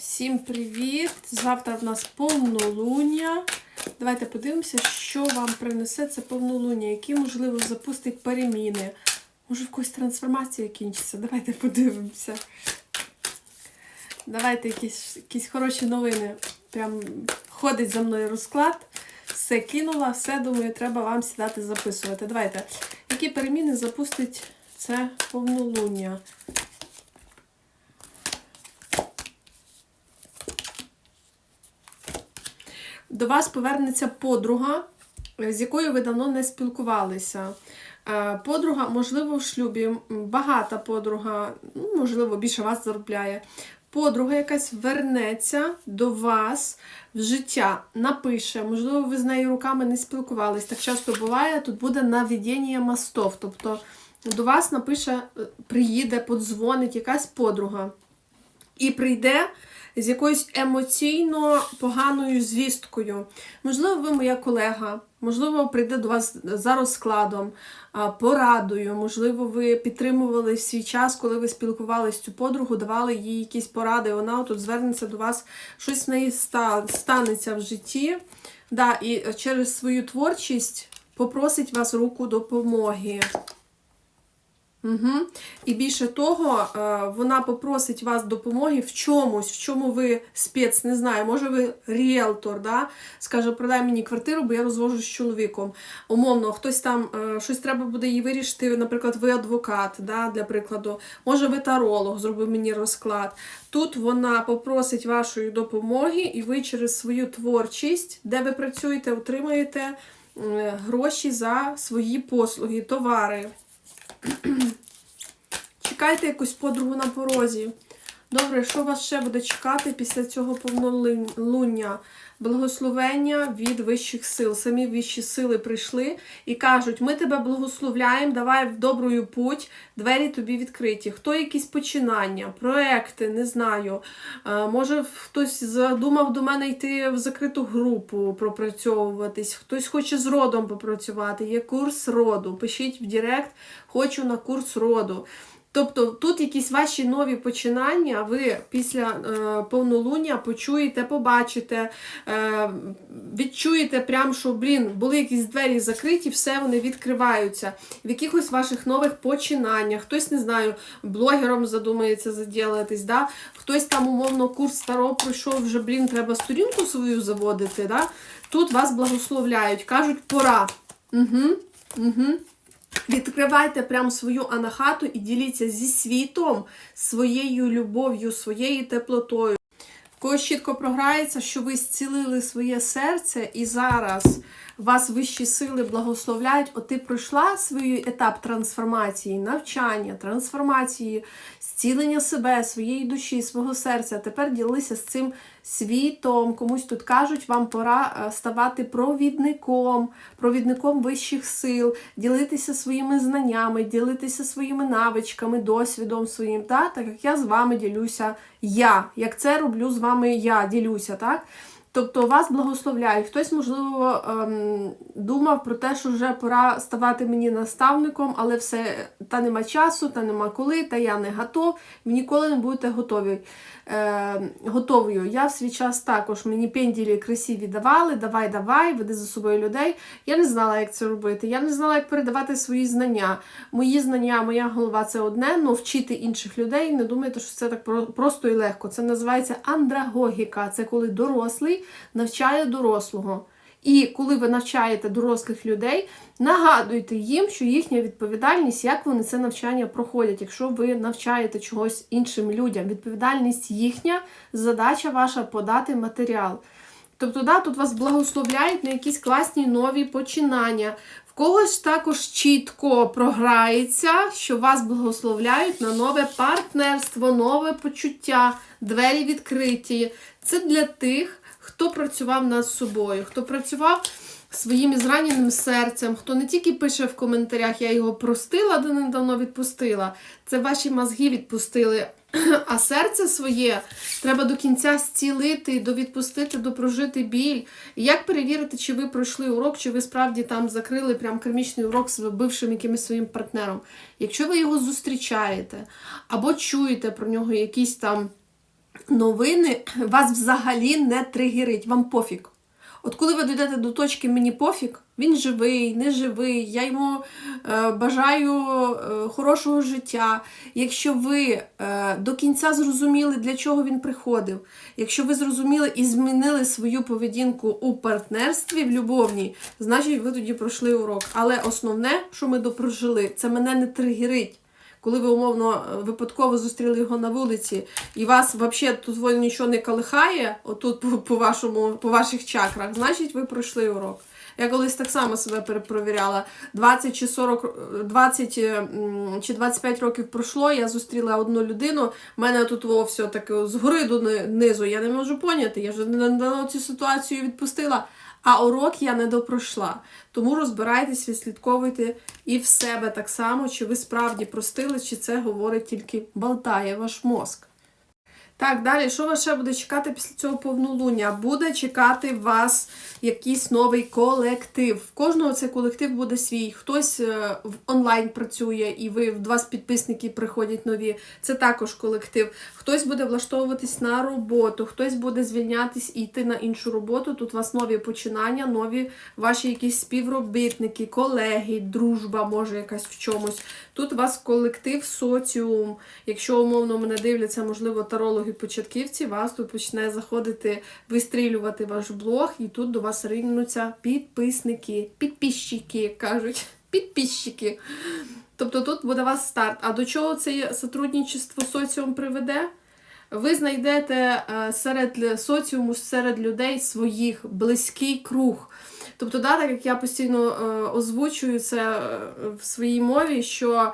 Всім привіт! Завтра в нас повнолуння. Давайте подивимося, що вам принесе це повнолуння, які, можливо, запустить переміни. Може, в когось трансформація кінчиться. Давайте подивимося. Давайте якісь, якісь хороші новини. Прям ходить за мною розклад. Все кинула, все, думаю, треба вам сідати записувати. Давайте. Які переміни запустить це повнолуння? До вас повернеться подруга, з якою ви давно не спілкувалися. Е, Подруга, можливо, в шлюбі, багата подруга, ну, можливо, більше вас заробляє. Подруга якась вернеться до вас в життя, напише, можливо, ви з нею руками не спілкувались. Так часто буває, тут буде наведення мостов. Тобто до вас напише, е, приїде, подзвонить якась подруга. І прийде з якоюсь емоційно поганою звісткою. Можливо, ви моя колега, можливо, прийде до вас за розкладом, порадою, можливо, ви підтримували свій час, коли ви спілкувалися цю подругу, давали їй якісь поради. Вона тут звернеться до вас, щось в неї станеться в житті. Да, і через свою творчість попросить вас руку допомоги. Угу. І більше того, е, вона попросить вас допомоги в чомусь, в чому ви спец, не знаю, може ви ріелтор, да? скаже, продай мені квартиру, бо я розвожу з чоловіком. Умовно, хтось там е, щось треба буде їй вирішити, наприклад, ви адвокат, да, для прикладу, може ви таролог, зробив мені розклад. Тут вона попросить вашої допомоги, і ви через свою творчість, де ви працюєте, отримаєте е, гроші за свої послуги, товари. Чекайте якусь подругу на порозі. Добре, що вас ще буде чекати після цього повнолуння? Благословення від вищих сил. Самі вищі сили прийшли і кажуть: ми тебе благословляємо, давай в добрую путь, двері тобі відкриті. Хто якісь починання, проекти, не знаю. Е, Може, хтось задумав до мене йти в закриту групу, пропрацьовуватись, хтось хоче з родом попрацювати. Є курс роду. Пишіть в Директ, хочу на курс роду. Тобто тут якісь ваші нові починання, ви після е, повнолуння почуєте, побачите, е, відчуєте прям, що, блін, були якісь двері закриті, все вони відкриваються. В якихось ваших нових починаннях. Хтось, не знаю, блогером задумається заділитись, да? хтось там, умовно, курс старого пройшов, вже, блін, треба сторінку свою заводити. Да? Тут вас благословляють, кажуть, пора. Угу, угу. Відкривайте прям свою анахату і діліться зі світом, своєю любов'ю, своєю теплотою. В Когось чітко програється, що ви зцілили своє серце, і зараз вас вищі сили благословляють. От ти пройшла свій етап трансформації, навчання, трансформації, зцілення себе, своєї душі, свого серця. Тепер ділися з цим світом. Комусь тут кажуть, вам пора е, ставати провідником, провідником вищих сил, ділитися своїми знаннями, ділитися своїми навичками, досвідом своїм, та? так як я з вами ділюся я. Як це роблю з вами я ділюся, так? Тобто вас благословляють. Хтось, можливо, ем, думав про те, що вже пора ставати мені наставником, але все, та нема часу, та нема коли, та я не готов. Ви ніколи не будете готові. Е, готовою. Я в свій час також мені пенділі красиві давали, давай, давай, веди за собою людей. Я не знала, як це робити. Я не знала, як передавати свої знання. Мої знання, моя голова це одне, але вчити інших людей. Не думайте, що це так просто і легко. Це називається андрагогіка. Це коли дорослий навчає дорослого. І коли ви навчаєте дорослих людей, нагадуйте їм, що їхня відповідальність, як вони це навчання проходять. Якщо ви навчаєте чогось іншим людям, відповідальність їхня, задача ваша подати матеріал. Тобто, да, тут вас благословляють на якісь класні нові починання. В когось також чітко програється, що вас благословляють на нове партнерство, нове почуття, двері відкриті. Це для тих, хто працював над собою, хто працював своїм зраненим серцем, хто не тільки пише в коментарях, я його простила, де недавно відпустила. Це ваші мозги відпустили. А серце своє треба до кінця зцілити, довідпустити, допрожити біль. І як перевірити, чи ви пройшли урок, чи ви справді там закрили прям кармічний урок з бившим якимось своїм партнером. Якщо ви його зустрічаєте або чуєте про нього якісь там новини вас взагалі не тригерить, вам пофіг. От коли ви дійдете до точки мені пофіг, він живий, не живий, я йому е, бажаю е, хорошого життя. Якщо ви е, до кінця зрозуміли, для чого він приходив, якщо ви зрозуміли і змінили свою поведінку у партнерстві в любовній, значить ви тоді пройшли урок. Але основне, що ми допрожили, це мене не тригерить. Коли ви умовно е, випадково зустріли його на вулиці, і вас взагалі тут нічого не колихає, отут по, вашому, по ваших чакрах, значить ви пройшли урок. Я колись так само себе перепровіряла. 20 чи 40, е, 20 е, чи 25 років пройшло, я зустріла одну людину, в мене тут во все таке згори до ни- низу, я не можу поняти, я вже на цю ситуацію відпустила. А урок я не допройшла. Тому розбирайтесь, відслідковуйте і в себе так само, чи ви справді простили, чи це говорить тільки болтає ваш мозк. Так, далі, що вас ще буде чекати після цього повнолуння? Буде чекати вас якийсь новий колектив. В кожного цей колектив буде свій. Хтось е, в онлайн працює, і ви в вас підписники приходять нові. Це також колектив. Хтось буде влаштовуватись на роботу, хтось буде звільнятись і йти на іншу роботу. Тут у вас нові починання, нові ваші якісь співробітники, колеги, дружба, може якась в чомусь. Тут у вас колектив, соціум. Якщо умовно мене дивляться, можливо, тарологи-початківці, вас тут почне заходити, вистрілювати ваш блог, і тут до вас ринуться підписники, підписчики, як кажуть, підписчики. Тобто тут буде вас старт. А до чого це сотрудничество соціум приведе? Ви знайдете е, серед соціуму, серед людей своїх близький круг. Тобто, да, так як я постійно е, озвучую це е, в своїй мові, що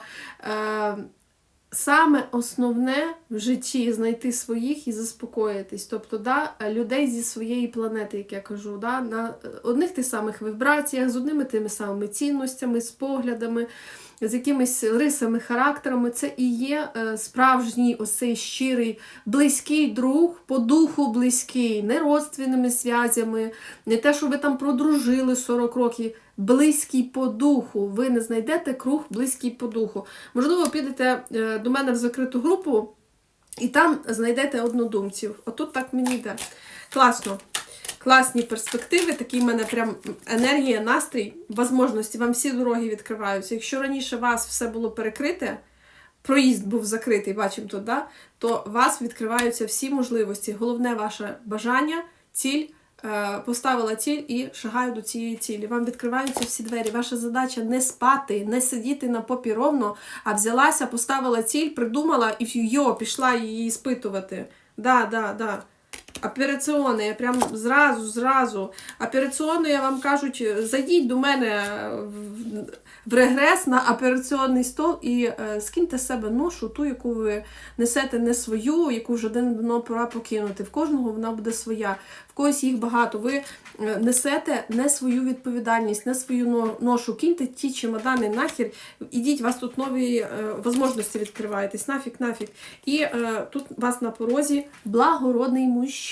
саме основне в житті знайти своїх і заспокоїтись. Тобто, да, людей зі своєї планети, як я кажу, да, на одних тих самих вібраціях, з одними тими самими цінностями, з поглядами, з якимись рисами, характерами. Це і є е, справжній ось щирий, близький друг, по духу близький, не родственними зв'язями, не те, що ви там продружили 40 років. Близький по духу. Ви не знайдете круг близький по духу. Можливо, підете е, до мене в закриту групу і там знайдете однодумців. Отут так мені йде. Класно. Класні перспективи, такі в мене прям енергія, настрій, можливості. Вам всі дороги відкриваються. Якщо раніше вас все було перекрите, проїзд був закритий, бачимо тут, да? то вас відкриваються всі можливості. Головне ваше бажання, ціль. е, Поставила ціль і шагаю до цієї цілі. Вам відкриваються всі двері. Ваша задача не спати, не сидіти на попі ровно, а взялася, поставила ціль, придумала і йо, пішла її іспитувати. Да, да, да. Операційне, прям зразу, зразу. Операційне, я вам кажуть, зайдіть до мене в, регрес на операційний стол і е, скиньте себе ношу, ту, яку ви несете не свою, яку вже давно пора покинути. В кожного вона буде своя, в когось їх багато. Ви е, несете не свою відповідальність, не свою ношу. Киньте ті чемодани нахер, ідіть, у вас тут нові е, можливості відкриваєтесь, нафіг, нафіг. І тут вас на порозі благородний мужчина.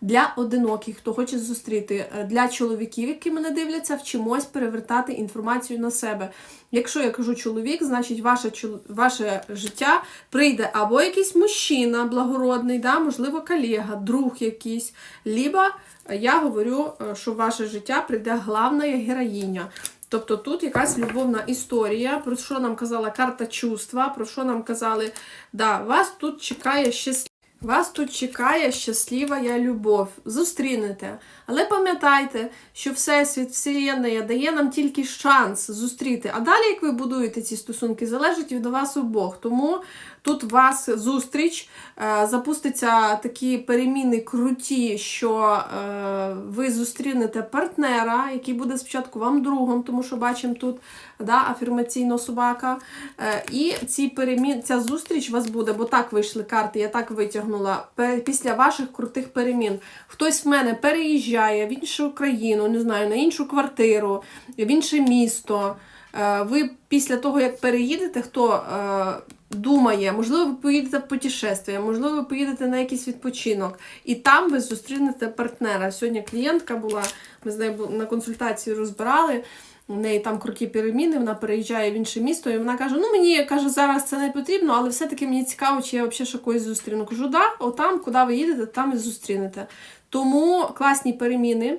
Для одиноких, хто хоче зустріти, Е, для чоловіків, які мене дивляться, вчимось перевертати інформацію на себе. Якщо я кажу чоловік, значить ваше, ваше життя прийде або якийсь мужчина благородний, да, можливо, колега, друг якийсь. Либо я говорю, е, що ваше життя прийде главна героїня. Тобто тут якась любовна історія, про що нам казала карта чувства, про що нам казали, да, вас тут чекає щасливість. Вас тут чекає щаслива я любов. Зустрінете. Але пам'ятайте, що Всесвіт, Вселенная дає нам тільки шанс зустріти. А далі, як ви будуєте ці стосунки, залежить від вас обох. Тому тут вас зустріч, е, запуститься такі переміни круті, що е, ви зустрінете партнера, який буде спочатку вам другом, тому що бачимо тут да, афірмаційно собака. Е, і ці перемін, ця зустріч у вас буде, бо так вийшли карти, я так витягнула. Після ваших крутих перемін. Хтось в мене переїжджає в іншу країну, не знаю, на іншу квартиру, в інше місто. Е, Ви після того, як переїдете, хто е, думає, можливо, ви поїдете в путешествие, можливо, ви поїдете на якийсь відпочинок, і там ви зустрінете партнера. Сьогодні клієнтка була, ми з нею на консультації розбирали. У неї там круті переміни, вона переїжджає в інше місто, і вона каже: Ну мені каже, зараз це не потрібно, але все-таки мені цікаво, чи я взагалі ще когось зустріну. Кажу, да, отам, куди ви їдете, там і зустрінете. Тому класні переміни.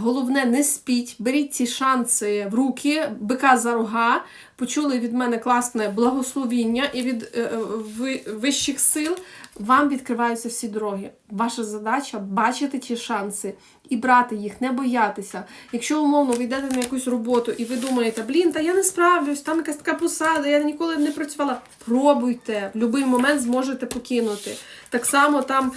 Головне, не спіть, беріть ці шанси в руки, бика за рога. Почули від мене класне благословіння і від е, е, ви- вищих сил вам відкриваються всі дороги. Ваша задача бачити ті шанси і брати їх, не боятися. Якщо умовно ви йдете на якусь роботу і ви думаєте, блін, та я не справлюсь, там якась така посада, я ніколи не працювала. Пробуйте, в будь-який момент зможете покинути. Так само там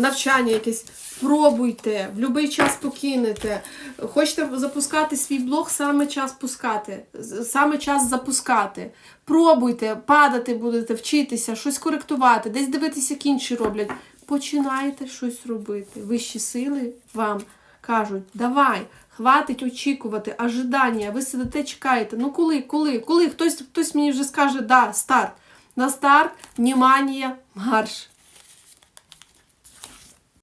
навчання якесь. Пробуйте, в будь-який час покинете. Хочете запускати свій блог, саме час пускати, саме час запускати. Пробуйте, падати будете, вчитися, щось коректувати, десь дивитися, як інші роблять. Починайте щось робити. Вищі сили вам кажуть, давай, хватить очікувати, ожидання, ви сидите, чекаєте. Ну коли, коли, коли? Хтось, хтось мені вже скаже, да, старт. На старт, внимание, марш.